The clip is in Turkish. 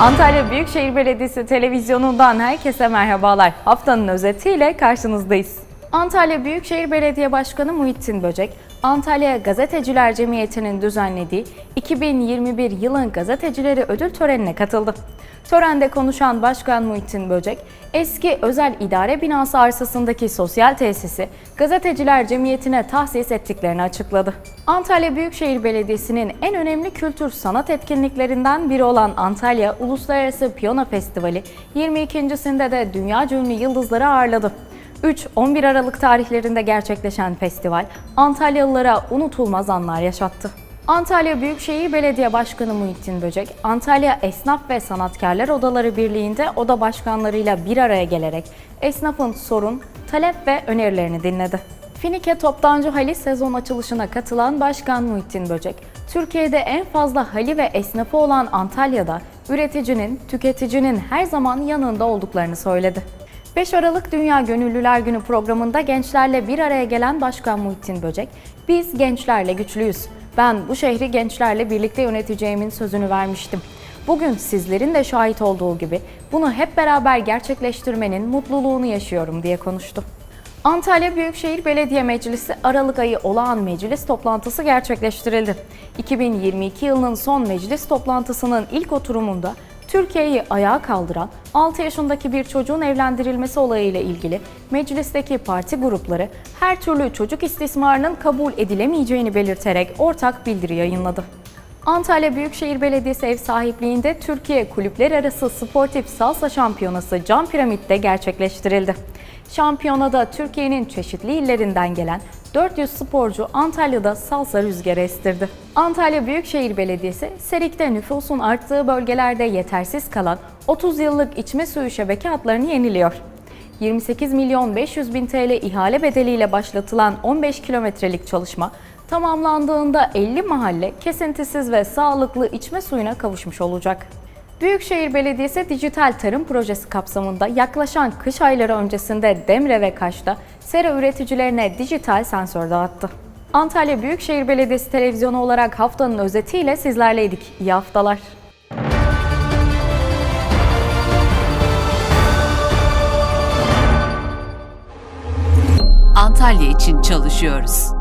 Antalya Büyükşehir Belediyesi televizyonundan herkese merhabalar. Haftanın özetiyle karşınızdayız. Antalya Büyükşehir Belediye Başkanı Muhittin Böcek, Antalya Gazeteciler Cemiyeti'nin düzenlediği 2021 yılın gazetecileri ödül törenine katıldı. Törende konuşan Başkan Muhittin Böcek, eski özel idare binası arsasındaki sosyal tesisi Gazeteciler Cemiyeti'ne tahsis ettiklerini açıkladı. Antalya Büyükşehir Belediyesi'nin en önemli kültür sanat etkinliklerinden biri olan Antalya Uluslararası Piyano Festivali 22.sinde de dünya ünlü yıldızları ağırladı. 3-11 Aralık tarihlerinde gerçekleşen festival Antalyalılara unutulmaz anlar yaşattı. Antalya Büyükşehir Belediye Başkanı Muhittin Böcek, Antalya Esnaf ve Sanatkarlar Odaları Birliği'nde oda başkanlarıyla bir araya gelerek esnafın sorun, talep ve önerilerini dinledi. Finike Toptancı Hali sezon açılışına katılan Başkan Muhittin Böcek, Türkiye'de en fazla hali ve esnafı olan Antalya'da üreticinin, tüketicinin her zaman yanında olduklarını söyledi. 5 Aralık Dünya Gönüllüler Günü programında gençlerle bir araya gelen Başkan Muhittin Böcek, biz gençlerle güçlüyüz. Ben bu şehri gençlerle birlikte yöneteceğimin sözünü vermiştim. Bugün sizlerin de şahit olduğu gibi bunu hep beraber gerçekleştirmenin mutluluğunu yaşıyorum diye konuştu. Antalya Büyükşehir Belediye Meclisi Aralık ayı olağan meclis toplantısı gerçekleştirildi. 2022 yılının son meclis toplantısının ilk oturumunda Türkiye'yi ayağa kaldıran 6 yaşındaki bir çocuğun evlendirilmesi olayıyla ilgili meclisteki parti grupları her türlü çocuk istismarının kabul edilemeyeceğini belirterek ortak bildiri yayınladı. Antalya Büyükşehir Belediyesi ev sahipliğinde Türkiye Kulüpler Arası Sportif Salsa Şampiyonası Cam Piramit'te gerçekleştirildi. Şampiyonada Türkiye'nin çeşitli illerinden gelen 400 sporcu Antalya'da salsa rüzgarı estirdi. Antalya Büyükşehir Belediyesi, Serik'te nüfusun arttığı bölgelerde yetersiz kalan 30 yıllık içme suyu şebeke hatlarını yeniliyor. 28 milyon 500 bin TL ihale bedeliyle başlatılan 15 kilometrelik çalışma tamamlandığında 50 mahalle kesintisiz ve sağlıklı içme suyuna kavuşmuş olacak. Büyükşehir Belediyesi Dijital Tarım Projesi kapsamında yaklaşan kış ayları öncesinde Demre ve Kaş'ta sera üreticilerine dijital sensör dağıttı. Antalya Büyükşehir Belediyesi televizyonu olarak haftanın özetiyle sizlerleydik. İyi haftalar. Antalya için çalışıyoruz.